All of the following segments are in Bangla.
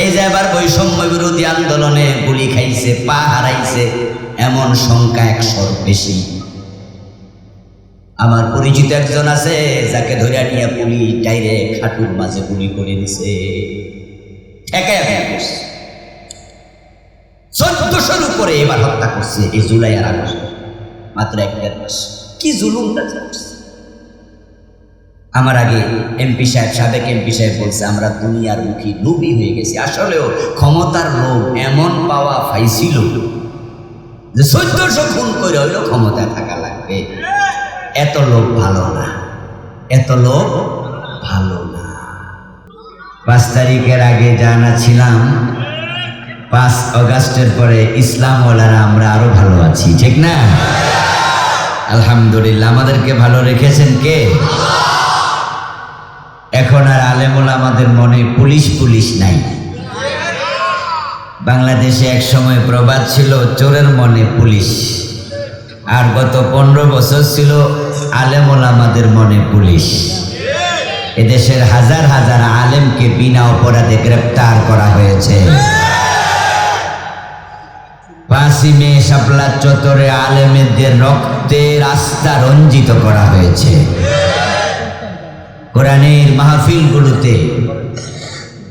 এই যে এবার বৈষম্য বিরোধী আন্দোলনে গুলি খাইছে, পা হারাইছে, এমন সংখ্যা একশোর বেশি। আমার পরিচিত একজন আছে, যাকে ধরে নিয়ে পুলিশ ডাইরেক্ট হাঁটুর মাঝে গুলি করে দিছে। চোদ্দশোর উপরে এবার হত্যা করছে এই জুলাই আর আগস্ট। মাত্র এক দেড় মাস। কি জুলুমটা চাচ্ছে আমার আগে এমপি সাহেব, সাবেক এমপি সাহেব বলছে, আমরা দুনিয়ার মুখী লোভী হয়ে গেছি। আসলেও ক্ষমতার লোভ এমন পাওয়া পাইছিল যে চোদ্দশো খুন করে হইল ক্ষমতায় থাকা লাগবে। এত লোভ ভালো না। এত লোভ ভালো না। পাঁচ তারিখের আগে জানা ছিলাম, পাঁচ অগাস্টের পরে ইসলামওয়ালারা আমরা আরও ভালো আছি, ঠিক না? আলহামদুলিল্লাহ। আমাদেরকে ভালো রেখেছেন কে? এখন আর আলেমুল আমাদের মনে পুলিশ পুলিশ নাই। বাংলাদেশে এক সময় প্রবাদ ছিল, চোরের মনে পুলিশ। আর গত পনেরো বছর ছিল, আলেমুল আমাদের মনে পুলিশ। এদেশের হাজার হাজার আলেমকে বিনা অপরাধে গ্রেপ্তার করা হয়েছে। পাঁচই মে শাপলা চত্বরে আলেমেদের রক্তের রাস্তা রঞ্জিত করা হয়েছে। কোরআনের মাহফিলগুলোতে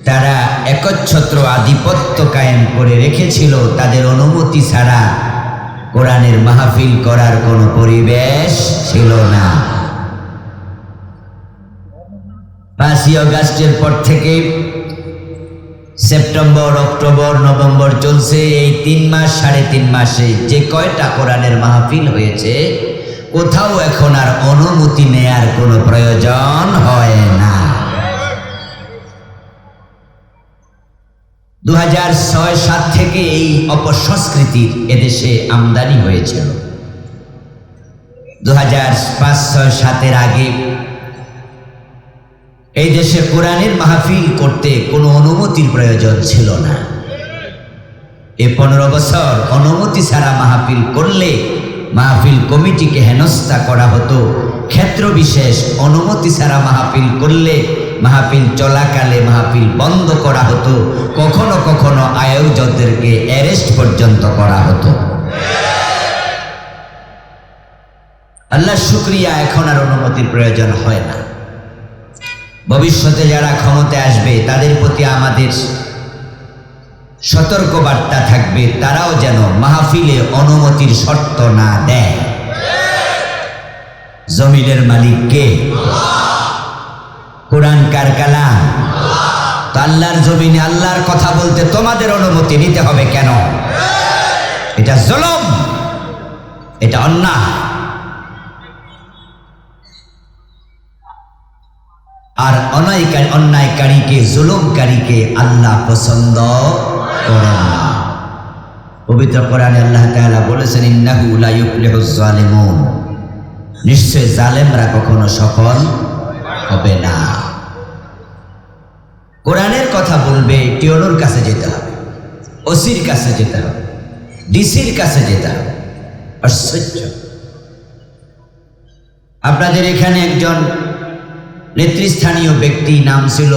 তারা একচ্ছত্র আধিপত্য কায়েম করে রেখেছিল, তাদের অনুমতি ছাড়া কোরআনের মাহফিল করার কোনো পরিবেশ ছিল না। পাঁচই অগাস্টের পর থেকে সেপ্টেম্বর, অক্টোবর, নভেম্বর চলছে এই তিন মাস, সাড়ে তিন মাসে যে কয়টা কোরআনের মাহফিল হয়েছে কোথাও এখন আর অনুমতি নেয়ার কোনো প্রয়োজন হয় না। দু হাজার ছয় সাত থেকে এই অপসংস্কৃতির এদেশে আমদানি হয়েছিল। দু হাজার পাঁচ ছয় সাতের আগে এই দেশে কোরআনের মাহফিল করতে কোনো অনুমতির প্রয়োজন ছিল না। এ পনেরো বছর অনুমতি ছাড়া মাহফিল করলে মাহফিল কমিটিকে হেনস্থা করা হতো। ক্ষেত্র বিশেষ অনুমতি ছাড়া মাহফিল করলে মাহফিল চলাকালে মাহফিল বন্ধ করা হতো। কখনো কখনো আয়োজকদেরকে অ্যারেস্ট পর্যন্ত করা হতো। আল্লাহ শুক্রিয়া, এখন আর অনুমতির প্রয়োজন হয় না। ভবিষ্যতে যারা ক্ষমতায় আসবে, তাদের প্রতি আমাদের সতর্ক বার্তা থাকবে, তারাও যেন মাহফিলে অনুমতির শর্ত না দেয়। জমিনের মালিক কে? কোরআন কার কালাম? তো আল্লাহর জমিনে আল্লাহর কথা বলতে তোমাদের অনুমতি নিতে হবে কেন? এটা জলম, এটা অন্যায়। আর অন্যায়কারী অন্যায়কারীকে, জুলুমকারীকে আল্লাহ পছন্দ করেন না। পবিত্র কোরআনে আল্লাহ তাআলা বলেছেন, ইন্নাহু লা ইউফলিহুজ জালিমুন নিশ্চয় জালেমরা কখনো সফল হবে না। কোরআনের কথা বলবে টিওনোর কাছে যেতে হবে, ওসির কাছে যেতে হবে, ডিসির কাছে যেতে হবে। আশ্চর্য। আপনাদের এখানে একজন নেতৃস্থানীয় ব্যক্তি নাম ছিল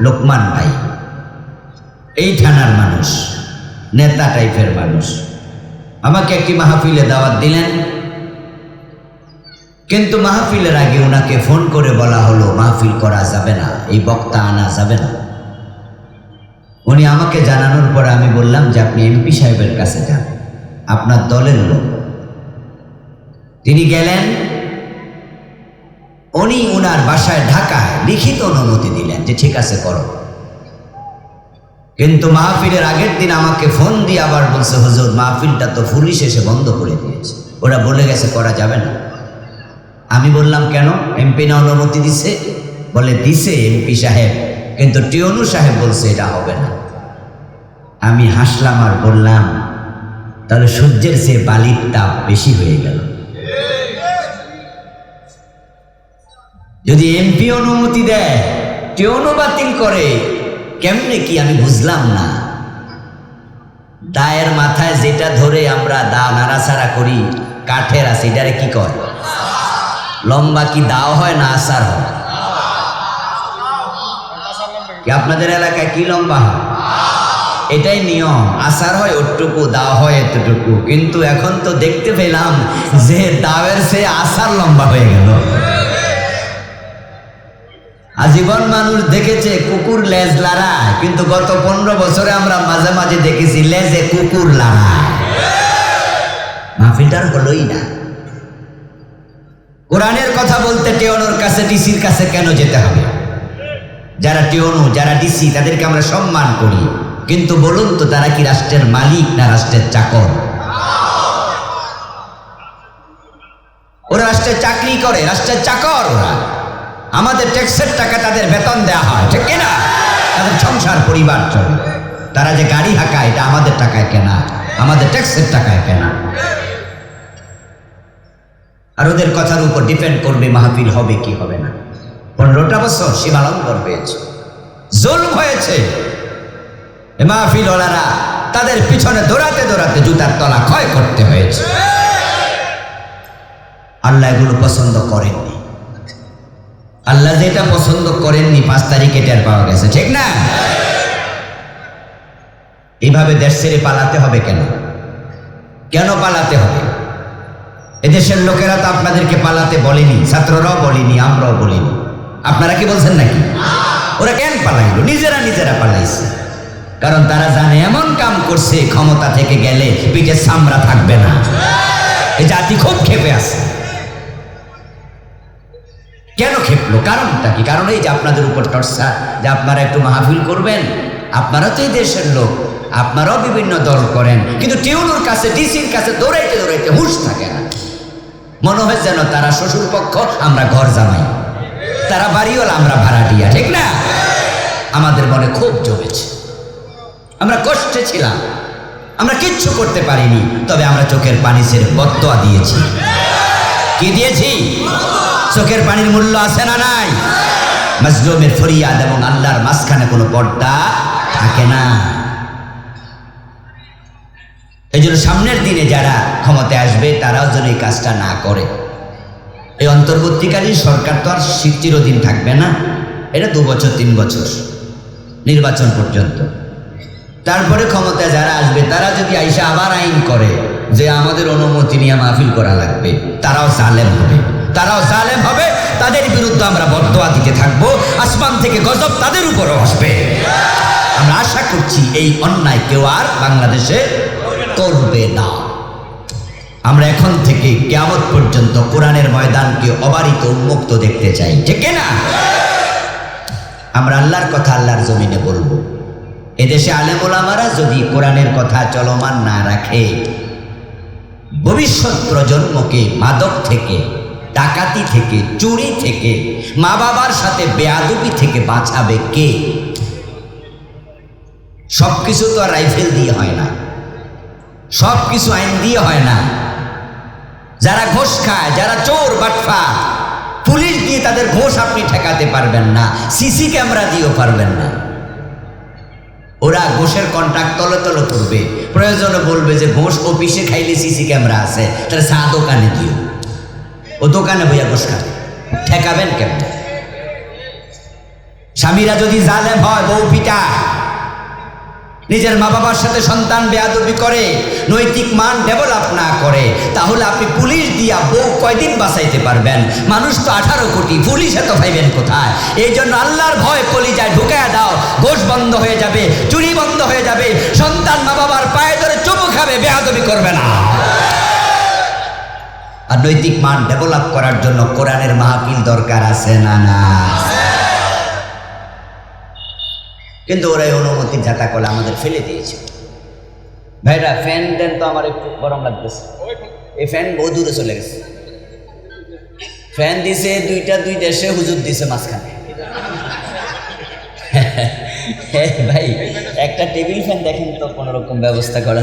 লোকমান ভাই। এই থানার মানুষ, নেতা টাইপের মানুষ। আমাকে একটি মাহফিলে দাওয়াত দিলেন। কিন্তু মাহফিলের আগে ওনাকে ফোন করে বলা হলো, মাহফিল করা যাবে না, এই বক্তা আনা যাবে না। উনি আমাকে জানানোর পর আমি বললাম যে, আপনি এমপি সাহেবের কাছে যান, আপনার দলের লোক। তিনি গেলেন উনি ওনার বাসায় ঢাকায় লিখিত অনুমতি দিলেন যে ঠিক আছে, করো। কিন্তু মাহফিলের আগের দিন আমাকে ফোন দিয়ে আবার বলছে, হুজুর, মাহফিলটা তো পুলিশ এসে বন্ধ করে দিয়েছে। ওরা বলে গেছে, করা যাবে না। আমি বললাম, কেন? এমপি না অনুমতি দিছে? বলে, দিছে এমপি সাহেব, কিন্তু টিওনু সাহেব বলছে এটা হবে না। আমি হাসলাম আর বললাম, তাহলে সূর্যের চেয়ে বালির তাপ বেশি হয়ে গেল। যদি এমপি অনুমতি দেয় টিওনু বাতিল করে? কেমনে কি আমি বুঝলাম না। দায়ের মাথায় যেটা ধরে আমরা দা নাড়াচাড়া করি, কাঠের আছে, এটারে কি কয়? লম্বা কি দাও হয় না আসার হয়? কি আপনাদের এলাকায় কি লম্বা হয়? এটাই নিয়ম, আসার হয়, ওটুকু, দাও হয়, এতটুকু। কিন্তু এখন তো দেখতে পেলাম যে দাওয়ের সে আসার লম্বা হয়ে গেল। আজীবন মানুষ দেখেছে কুকুর লেজ লড়ায় কিন্তু গত পনেরো বছরে আমরা মাঝে মাঝে দেখেছি লেজে কুকুর লড়ায় হলোই না। কোরআনের কথা বলতে টেওনোর কাছে ডিসির কাছে কেন যেতে হবে? যারা টেওনো, যারা ডিসি তাদেরকে আমরা সম্মান করি। কিন্তু বলুন তো, তারা কি রাষ্ট্রের মালিক না রাষ্ট্রের চাকর? ওরা রাষ্ট্রের চাকরি করে, রাষ্ট্রের চাকর ওরা ট্যাক্সের টাকা তাদের বেতন দেওয়া হয়, ঠিক কিনা? তাদের সংসার, পরিবার চলে। তারা যে গাড়ি হাঁকায়, এটা আমাদের টাকায় কেনা, আমাদের ট্যাক্সের টাকায় কেনা। আর ওদের কথার উপর ডিপেন্ড করবে মাহফিল হবে কি হবে না। পনেরোটা বছর সীমালঙ্ঘন হয়েছে, জুলম হয়েছে। মাহফিল ওলারা তাদের পিছনে দৌড়াতে দৌড়াতে জুতার তলা ক্ষয় করতে হয়েছে। আল্লাহ এগুলো পছন্দ করেননি। আল্লাহ যেটা পছন্দ করেননি, পাঁচ তারিখে টের পাওয়া গেছে, ঠিক না? এইভাবে দেশ ছেড়ে পালাতে হবে কেন? কেন পালাতে হবে? এদেশের লোকেরা তো আপনাদেরকে পালাতে বলেনি, ছাত্ররাও বলেনি, আমরাও বলিনি। আপনারা কি বলছেন নাকি? ওরা কেন পালাইলো? নিজেরা নিজেরা পালাইছে। কারণ তারা জানে এমন কাম করছে, ক্ষমতা থেকে গেলে পিঠে সামরা থাকবে না। এই জাতি খুব ক্ষেপে আছে। কেন খেপলো? কারণটা কি? কারণ এই যে আপনাদের উপর টর্চা, যে আপনারা একটু মাহফিল করবেন, আপনারা তো এই দেশের লোক, আপনারাও বিভিন্ন দল করেন, কিন্তু টিউনুর কাছে ডিসির কাছে দৌড়াইতে দৌড়াইতে হুশ থাকে না। মনে হয় যেন তারা শ্বশুর পক্ষ আমরা ঘর জামাই। তারা বাড়িওয়ালা, আমরা ভাড়াটিয়া, ঠিক না? আমাদের মনে খুব জমেছে। আমরা কষ্টে ছিলাম। আমরা কিচ্ছু করতে পারিনি, তবে আমরা চোখের পানি ছেড়ে বত্তয়া দিয়েছি। কি দিয়েছি? চোখের পানির মূল্য আছে না নাই? মজলুমের ফরিয়াদ এবং আল্লাহর মাঝখানে কোনো পর্দা থাকে না। এই জন্য সামনের দিনে যারা ক্ষমতায় আসবে, তারাও যেন এই কাজটা না করে। এই অন্তর্বর্তীকালীন সরকার তো আর চিরদিন থাকবে না। এটা দু বছর, তিন বছর নির্বাচন পর্যন্ত। তারপরে ক্ষমতায় যারা আসবে, তারা যদি আইসা আবার আইন করে যে আমাদের অনুমতি নিয়ে মাহফিল করা লাগবে, তারাও জালেম হবে। তারাও জালেম হবে, তাদের বিরুদ্ধে আমরা বর্তোয়া দিতে থাকব। আসমান থেকে গজব তাদের উপরও আসবে। আমরা আশা করছি এই অন্যায় কেউ আর বাংলাদেশে করবে না। আমরা এখন থেকে কেয়ামত পর্যন্ত কোরআনের ময়দানকে অবারিত উন্মুক্ত দেখতে চাই, ঠিক না? আমরা আল্লাহর কথা আল্লাহর জমিনে বলব। এদেশে আলেমোলামারা যদি কোরআনের কথা চলমান না রাখে, ভবিষ্যৎ প্রজন্মকে মাদক থেকে ডাকাতি থেকে, চুরি থেকে মা বাবার সাথে বেয়াদবি থেকে বাঁচাবে কে? সব কিছু তো রাইফেল দিয়ে হয় না। সব কিছু আইন দিয়ে হয় না। যারা ঘোষ খায়, যারা চোর বাটফা, পুলিশ দিয়ে তাদের ঘোষ আপনি ঠেকাতে পারবেন না, সিসি ক্যামেরা দিয়েও পারবেন না। ওরা ঘোষের কন্ট্রাক্ট তলে তলে করবে। প্রয়োজনে বলবে যে, ঘোষ অফিসে খাইলে সিসি ক্যামেরা আছে, তাহলে চা দোকানে দিও। ও দোকানে বইয়া ঘোষ খাবে ঠেকাবেন কেমন? স্বামীরা যদি জালেম হয়, বউ পিটা নিজের মা বাবার সাথে সন্তান বেয়াদবি করে, নৈতিক মান ডেভেলপ না করে, তাহলে আপনি পুলিশ দিয়া বউ কয়দিন বাঁচাইতে পারবেন? মানুষ তো আঠারো কোটি, পুলিশে তো পাইবেন কোথায়? এই জন্য আল্লাহর ভয় কলিজায় ঢুকায় দাও ঘোষ বন্ধ হয়ে যাবে, চুরি বন্ধ হয়ে যাবে, সন্তান মা বাবার পায়ে ধরে চুমু খাবে, বেয়াদবি করবে না। আর নৈতিক মান ডেভেলপ করার জন্য কোরআনের মাহফিল দরকার আছে না না? কিন্তু ওরা এই অনুমতির ঝাঁটা কলে আমাদের ফেলে দিয়েছে। ভাইরা, ফ্যান দেন তো আমার একটু গরম লাগতেছে। এই ফ্যান বহু দূরে চলে গেছে। ফ্যান দিছে দুইটা, দুই দেশে হুজুর দিছে মাঝখানে। ভাই, একটা টেবিল ফ্যান দেখেন তো কোনো রকম ব্যবস্থা করা